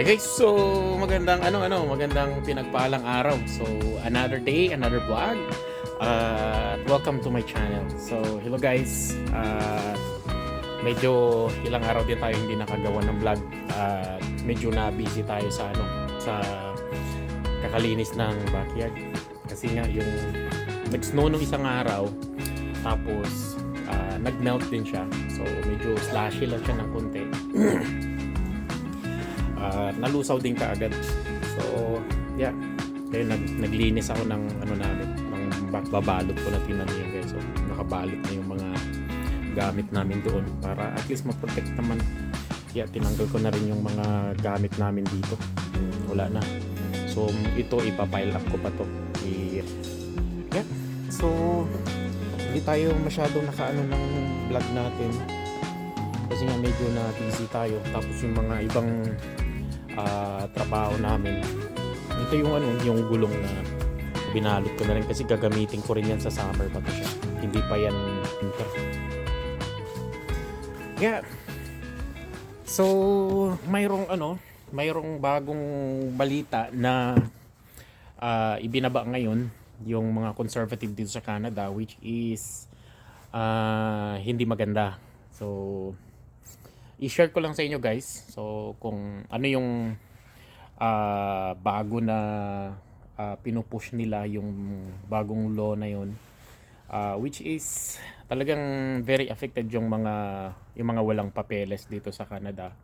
Hey guys, so magandang ano ano, magandang pinagpalang araw. So another day, another vlog. Uh, welcome to my channel. So hello guys. Uh, medyo ilang araw din tayo hindi nakagawa ng vlog. Uh, medyo na busy tayo sa ano sa kakalinis ng backyard. Kasi nga yung nag-snow nung isang araw tapos uh, nag-melt din siya. So medyo slashy lang siya ng konti. uh, nalusaw din kaagad. So, yeah. Kaya nag, naglinis ako ng ano namin, ng babalot ko na tinan niyo guys. So, nakabalot na yung mga gamit namin doon para at least ma-protect naman. Yeah, tinanggal ko na rin yung mga gamit namin dito. Wala na. So, ito ipapile up ko pa to. I- yeah. So, hindi tayo masyadong nakaano ng vlog natin kasi nga medyo na busy tayo tapos yung mga ibang ah, trabaho namin. Ito yung ano yung gulong na binalot ko na rin kasi gagamitin ko rin yan sa summer pa to siya hindi pa yan winter. Yeah. So mayroong ano mayroong bagong balita na ah, ibinaba ngayon yung mga conservative dito sa Canada which is ah, hindi maganda. So i-share ko lang sa inyo guys. So kung ano yung ah, bago na ah, pinupush nila yung bagong law na yun ah, which is talagang very affected yung mga yung mga walang papeles dito sa Canada.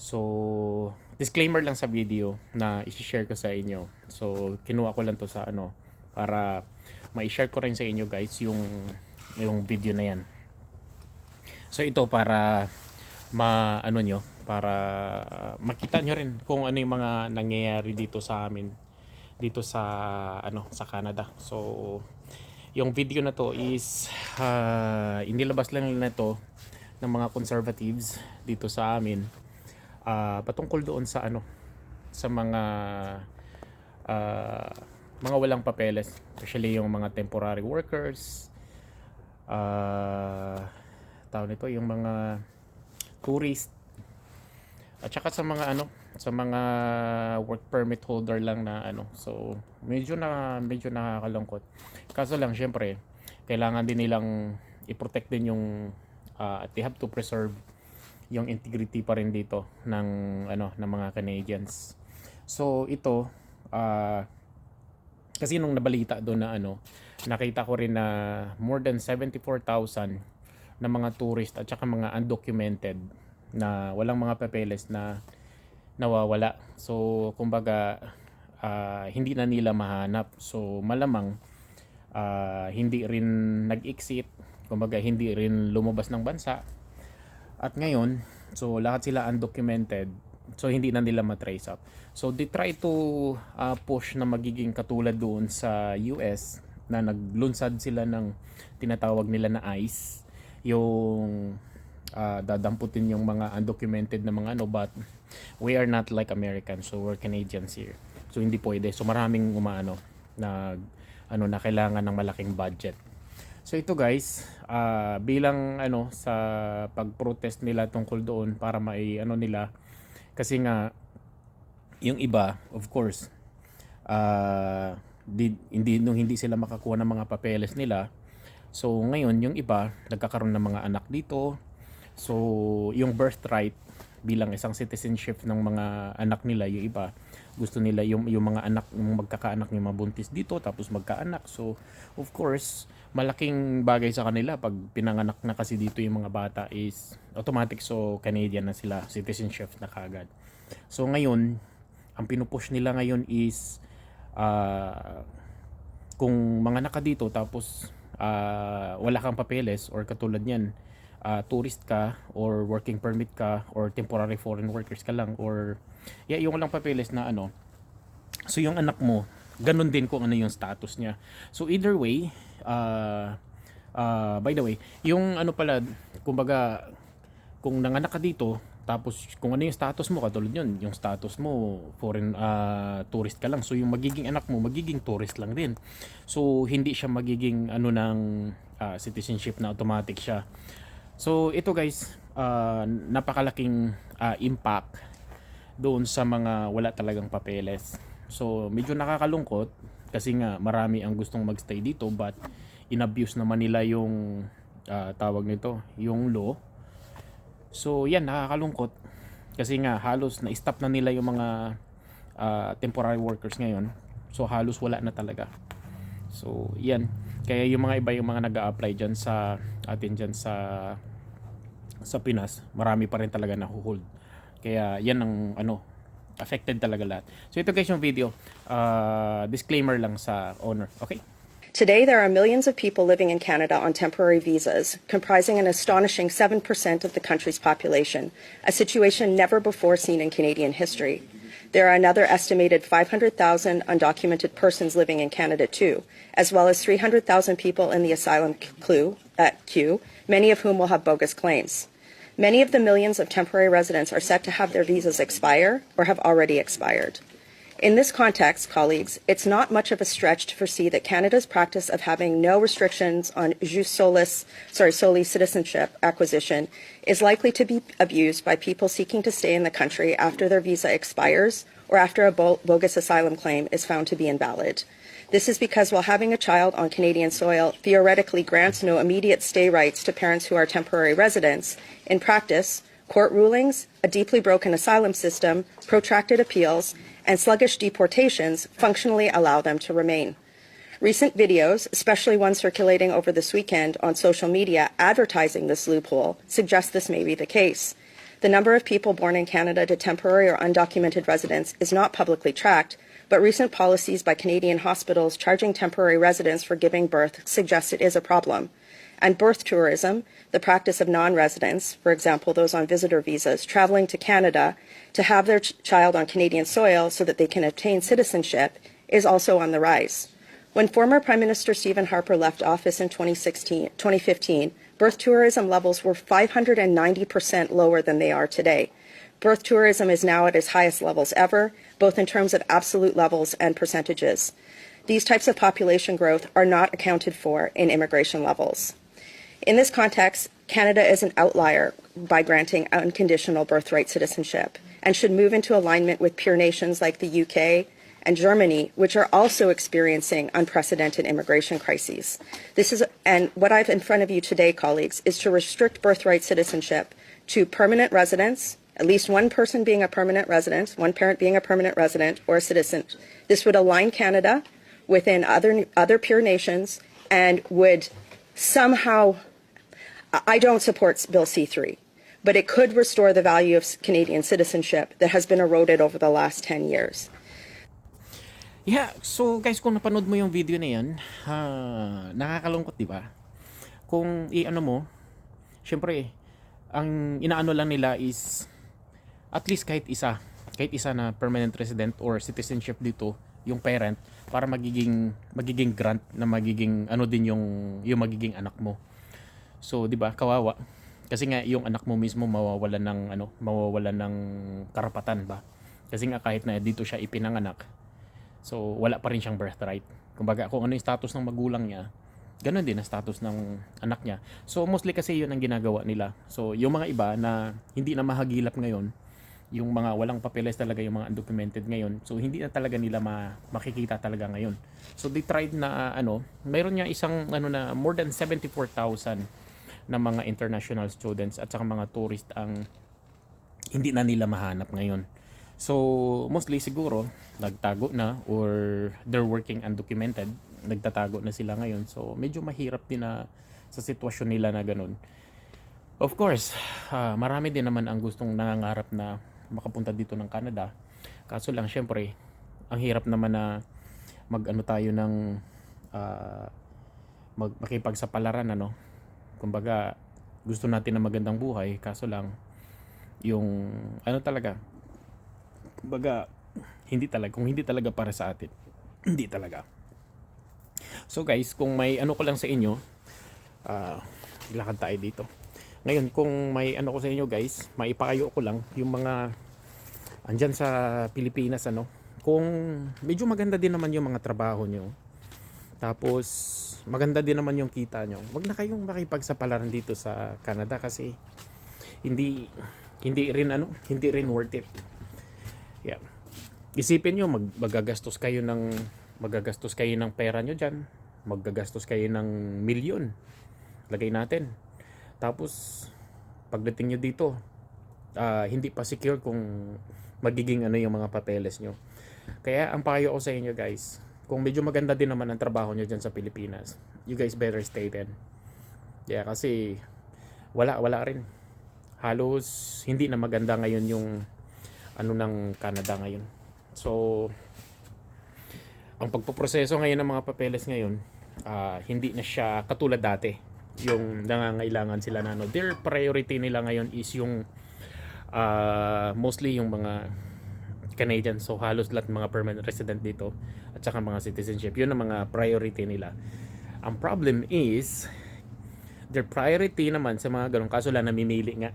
So disclaimer lang sa video na i-share ko sa inyo. So kinuha ko lang to sa ano para ma-share ko rin sa inyo guys yung yung video na yan. So ito para ma ano nyo para makita nyo rin kung ano yung mga nangyayari dito sa amin dito sa ano sa Canada. So yung video na to is uh, inilabas lang nila to ng mga conservatives dito sa amin ah, patungkol doon sa ano sa mga ah, mga walang papeles especially yung mga temporary workers ah tawag nito yung mga tourist. At saka sa mga ano sa mga work permit holder lang na ano. So medyo na medyo nakakalungkot. Kaso lang syempre kailangan din nilang i-protect din yung at they have to preserve yung integrity pa rin dito ng ano ng mga Canadians. So ito ah kasi nung nabalita doon na ano nakita ko rin na more than 74,000 na mga tourist at saka mga undocumented na walang mga papeles na nawawala. So, kumbaga, ah, hindi na nila mahanap. So, malamang ah, hindi rin nag-exit. Kumbaga, hindi rin lumabas ng bansa. At ngayon, so lahat sila undocumented. So, hindi na nila matrace up. So, they try to ah, push na magiging katulad doon sa US na naglunsad sila ng tinatawag nila na ICE yung ah, dadamputin yung mga undocumented na mga ano but we are not like Americans so we're Canadians here. So hindi pwede. So maraming umaano na ano na kailangan ng malaking budget. So ito guys ah, bilang ano sa pag-protest nila tungkol doon para mai ano nila kasi nga yung iba of course ah, di, hindi nung hindi sila makakuha ng mga papeles nila So ngayon yung iba nagkakaroon ng mga anak dito. So yung birthright bilang isang citizenship ng mga anak nila yung iba gusto nila yung yung mga anak yung magkakaanak yung mabuntis dito tapos magkaanak. So of course malaking bagay sa kanila pag pinanganak na kasi dito yung mga bata is automatic so Canadian na sila citizenship na kagad. So ngayon ang pinupush nila ngayon is ah, kung mga naka dito tapos ah, wala kang papeles or katulad niyan ah, tourist ka or working permit ka or temporary foreign workers ka lang or yeah, yung walang papeles na ano. So yung anak mo ganun din kung ano yung status niya. So either way ah ah, by the way yung ano pala kumbaga kung nanganak ka dito tapos kung ano yung status mo katulad yun yung status mo foreign ah, tourist ka lang so yung magiging anak mo magiging tourist lang din so hindi siya magiging ano ng ah, citizenship na automatic siya so ito guys ah, napakalaking ah, impact doon sa mga wala talagang papeles. So medyo nakakalungkot kasi nga marami ang gustong magstay dito but inabuse naman nila yung ah, tawag nito, yung law. So yan nakakalungkot kasi nga halos na-stop na nila yung mga ah, temporary workers ngayon. So halos wala na talaga. So yan. Kaya yung mga iba yung mga nag apply dyan sa atin dyan sa sa Pinas, marami pa rin talaga na hold. Kaya yan ang ano, affected talaga lahat. So ito guys yung video. Uh, disclaimer lang sa owner. Okay? Today, there are millions of people living in Canada on temporary visas, comprising an astonishing 7% of the country's population, a situation never before seen in Canadian history. There are another estimated 500,000 undocumented persons living in Canada, too, as well as 300,000 people in the asylum queue, uh, queue, many of whom will have bogus claims. Many of the millions of temporary residents are set to have their visas expire or have already expired. In this context, colleagues, it's not much of a stretch to foresee that Canada's practice of having no restrictions on jus solis, sorry, soli citizenship acquisition is likely to be abused by people seeking to stay in the country after their visa expires or after a bogus asylum claim is found to be invalid. This is because while having a child on Canadian soil theoretically grants no immediate stay rights to parents who are temporary residents, in practice, court rulings, a deeply broken asylum system, protracted appeals, and sluggish deportations functionally allow them to remain. Recent videos, especially one circulating over this weekend on social media advertising this loophole, suggest this may be the case. The number of people born in Canada to temporary or undocumented residents is not publicly tracked, but recent policies by Canadian hospitals charging temporary residents for giving birth suggest it is a problem. And birth tourism, the practice of non residents, for example, those on visitor visas, traveling to Canada to have their ch- child on Canadian soil so that they can obtain citizenship, is also on the rise. When former Prime Minister Stephen Harper left office in 2016, 2015, birth tourism levels were 590% lower than they are today. Birth tourism is now at its highest levels ever, both in terms of absolute levels and percentages. These types of population growth are not accounted for in immigration levels. In this context, Canada is an outlier by granting unconditional birthright citizenship and should move into alignment with peer nations like the UK and Germany, which are also experiencing unprecedented immigration crises. This is, and what I've in front of you today, colleagues, is to restrict birthright citizenship to permanent residents, at least one person being a permanent resident, one parent being a permanent resident or a citizen. This would align Canada within other other peer nations and would somehow I don't support Bill C3, but it could restore the value of Canadian citizenship that has been eroded over the last 10 years. Yeah, so guys, kung napanood mo yung video na yan, ah, nakakalungkot, di ba? Kung i-ano mo, syempre, ang inaano lang nila is at least kahit isa, kahit isa na permanent resident or citizenship dito, yung parent, para magiging magiging grant na magiging ano din yung yung magiging anak mo. So, 'di ba? Kawawa. Kasi nga yung anak mo mismo mawawalan ng ano, mawawalan ng karapatan ba? Kasi nga kahit na dito siya ipinanganak, So, wala pa rin siyang birthright. Kumbaga, kung ano yung status ng magulang niya, ganun din ang status ng anak niya. So, mostly kasi yun ang ginagawa nila. So, yung mga iba na hindi na mahagilap ngayon, yung mga walang papeles talaga, yung mga undocumented ngayon, so hindi na talaga nila ma- makikita talaga ngayon. So, they tried na, ano, mayroon niya isang, ano na, more than 74,000 na mga international students at saka mga tourist ang hindi na nila mahanap ngayon. So, mostly siguro, nagtago na or they're working undocumented. Nagtatago na sila ngayon. So, medyo mahirap din na sa sitwasyon nila na ganun. Of course, ah, marami din naman ang gustong nangangarap na makapunta dito ng Canada. Kaso lang, syempre, ang hirap naman na mag-ano tayo ng ah, mag makipagsapalaran ano. Kumbaga, gusto natin na magandang buhay, kaso lang yung ano talaga, baga hindi talaga kung hindi talaga para sa atin hindi talaga. So guys kung may ano ko lang sa inyo ah lakad tayo dito. Ngayon kung may ano ko sa inyo guys maipakayo ko lang yung mga andyan sa Pilipinas ano. Kung medyo maganda din naman yung mga trabaho nyo tapos maganda din naman yung kita nyo wag na kayong makipagsapalaran dito sa Canada kasi hindi hindi rin ano hindi rin worth it Yeah. Isipin nyo, mag, magagastos kayo ng magagastos kayo ng pera nyo dyan. Magagastos kayo ng milyon. Lagay natin. Tapos, pagdating nyo dito, ah, hindi pa secure kung magiging ano yung mga papeles nyo. Kaya ang payo ko sa inyo guys, kung medyo maganda din naman ang trabaho nyo dyan sa Pilipinas, you guys better stay then. Yeah, kasi wala wala rin. Halos hindi na maganda ngayon yung ano ng Canada ngayon. So ang pagpoproseso ngayon ng mga papeles ngayon, ah, hindi na siya katulad dati. Yung nangangailangan sila na ano, their priority nila ngayon is yung ah, mostly yung mga Canadian. So halos lahat mga permanent resident dito at saka mga citizenship. Yun ang mga priority nila. Ang problem is their priority naman sa mga ganun. Kaso lang namimili nga.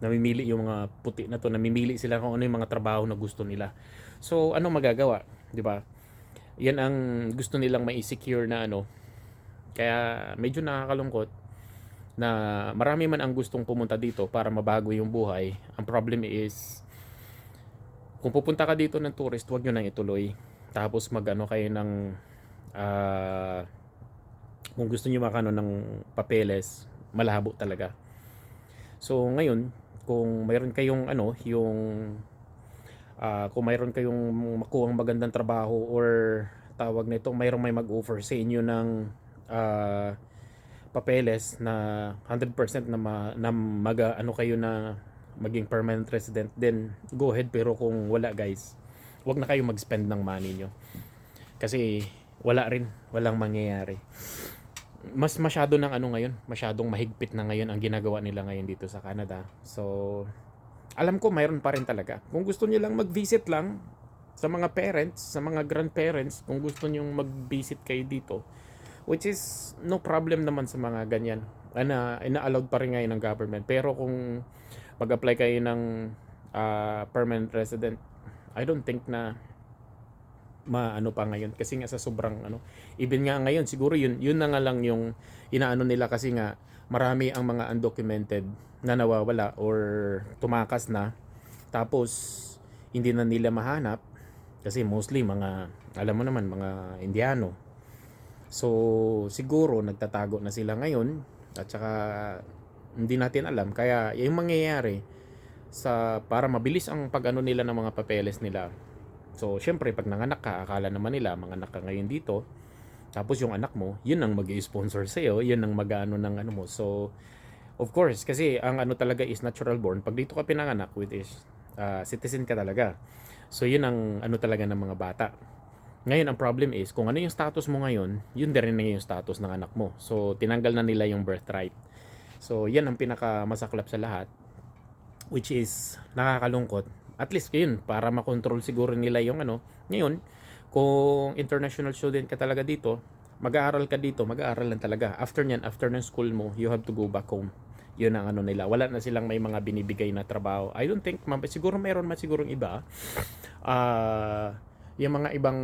Namimili yung mga puti na to. Namimili sila kung ano yung mga trabaho na gusto nila. So ano magagawa? Di ba? Yan ang gusto nilang mai-secure na ano. Kaya medyo nakakalungkot na marami man ang gustong pumunta dito para mabago yung buhay. Ang problem is kung pupunta ka dito ng tourist, huwag nyo nang ituloy. Tapos magano kayo ng ah, kung gusto niyo makano ng papeles, malabo talaga. So ngayon, kung mayroon kayong ano, yung ah, kung mayroon kayong makuhang magandang trabaho or tawag nito, mayroong may mag-offer sa inyo ng ah, papeles na 100% na, ma, na mag, ano kayo na maging permanent resident, then go ahead. Pero kung wala guys, wag na kayo mag-spend ng money nyo. Kasi wala rin, walang mangyayari. Mas masyado ng ano ngayon, masyadong mahigpit na ngayon ang ginagawa nila ngayon dito sa Canada. So, alam ko mayroon pa rin talaga. Kung gusto niyo lang mag-visit lang sa mga parents, sa mga grandparents, kung gusto niyo mag-visit kayo dito, which is no problem naman sa mga ganyan. Ana, ina-allowed pa rin ngayon ng government. Pero kung mag-apply kayo ng ah, permanent resident, I don't think na maano pa ngayon. Kasi nga sa sobrang ano even nga ngayon siguro yun yun na nga lang yung inaano nila kasi nga marami ang mga undocumented na nawawala or tumakas na. Tapos hindi na nila mahanap kasi mostly mga alam mo naman mga Indiano. So siguro nagtatago na sila ngayon at saka hindi natin alam kaya yung mangyayari sa para mabilis ang pag-ano nila ng mga papeles nila So, syempre, pag nanganak ka, akala naman nila, manganak ka ngayon dito, tapos yung anak mo, yun ang mag sponsor sa'yo, yun ang mag-ano ng ano mo. So, of course, kasi ang ano talaga is natural born. Pag dito ka pinanganak, with is uh, citizen ka talaga. So, yun ang ano talaga ng mga bata. Ngayon, ang problem is, kung ano yung status mo ngayon, yun din rin yung status ng anak mo. So, tinanggal na nila yung birthright. So, yan ang pinakamasaklap sa lahat, which is nakakalungkot. At least yun para makontrol siguro nila yung ano. Ngayon kung international student ka talaga dito mag-aaral ka dito mag-aaral lang talaga. After nyan after ng school mo you have to go back home. Yun ang ano nila. Wala na silang may mga binibigay na trabaho. I don't think siguro meron man sigurong iba. Ah yung mga ibang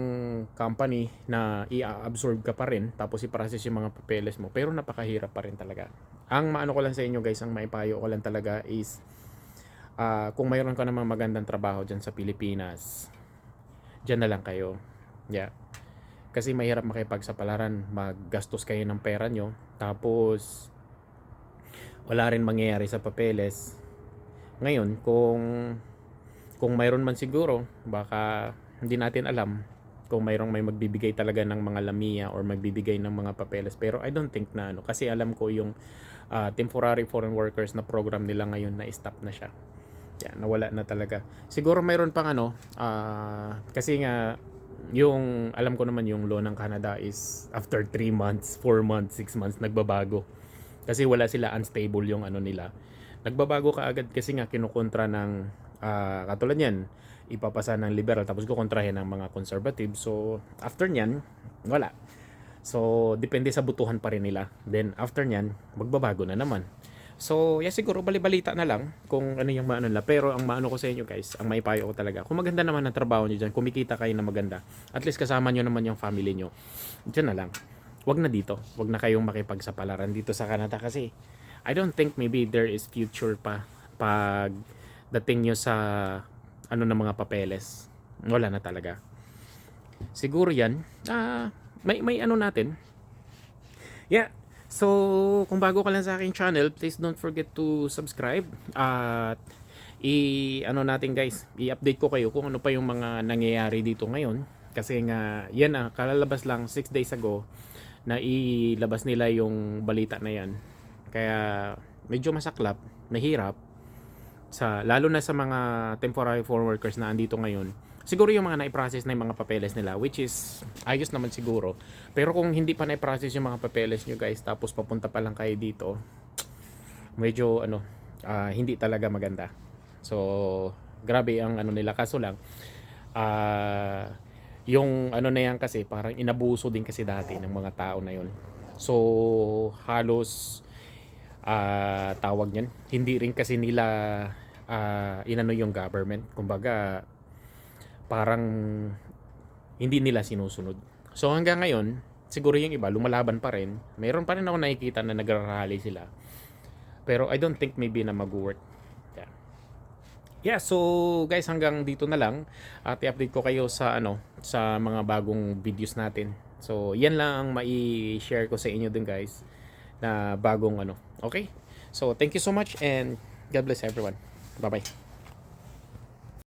company na i-absorb ka pa rin tapos i-process yung mga papeles mo pero napakahirap pa rin talaga ang maano ko lang sa inyo guys ang maipayo ko lang talaga is ah, kung mayroon ka namang magandang trabaho dyan sa Pilipinas, dyan na lang kayo. Yeah. Kasi mahirap makipagsapalaran, maggastos kayo ng pera nyo, tapos wala rin mangyayari sa papeles. Ngayon, kung kung mayroon man siguro, baka hindi natin alam kung mayroong may magbibigay talaga ng mga lamia or magbibigay ng mga papeles. Pero I don't think na ano, kasi alam ko yung ah, temporary foreign workers na program nila ngayon na stop na siya. Yeah, nawala na talaga. Siguro mayroon pang ano, ah, kasi nga yung alam ko naman yung law ng Canada is after 3 months, 4 months, 6 months nagbabago. Kasi wala sila unstable yung ano nila. Nagbabago ka agad kasi nga kinukontra ng ah, katulad yan, ipapasa ng liberal tapos kukontrahin ng mga conservative. So after nyan, wala. So depende sa butuhan pa rin nila. Then after nyan, magbabago na naman. So, yeah, siguro balibalita na lang kung ano yung maano nila. Pero ang maano ko sa inyo guys, ang maipayo ko talaga, kung maganda naman ang trabaho nyo dyan, kumikita kayo na maganda, at least kasama nyo naman yung family nyo, dyan na lang. Wag na dito. Wag na kayong makipagsapalaran dito sa Canada kasi I don't think maybe there is future pa pag dating nyo sa ano ng mga papeles. Wala na talaga. Siguro yan, ah, may, may ano natin. Yeah, so kung bago ka lang sa aking channel, please don't forget to subscribe. At i ano natin guys, i-update ko kayo kung ano pa yung mga nangyayari dito ngayon. Kasi nga, yan ah, kalalabas lang 6 days ago na ilabas nila yung balita na yan. Kaya medyo masaklap, mahirap sa lalo na sa mga temporary foreign workers na andito ngayon. Siguro yung mga na-process na yung mga papeles nila which is ayos naman siguro. Pero kung hindi pa na-process yung mga papeles nyo guys tapos papunta pa lang kayo dito, medyo ano, ah, hindi talaga maganda. So, grabe ang ano nila kaso lang ah yung ano na yan kasi parang inabuso din kasi dati ng mga tao na yun. So, halos ah tawag niyan, hindi rin kasi nila ah, inano yung government. Kumbaga, parang hindi nila sinusunod. So hanggang ngayon, siguro yung iba lumalaban pa rin. Meron pa rin ako nakikita na nagrarally sila. Pero I don't think maybe na mag-work. Yeah. Yeah, so guys hanggang dito na lang at i-update ko kayo sa ano sa mga bagong videos natin. So yan lang ang mai-share ko sa inyo dun guys na bagong ano. Okay? So thank you so much and God bless everyone. 拜拜。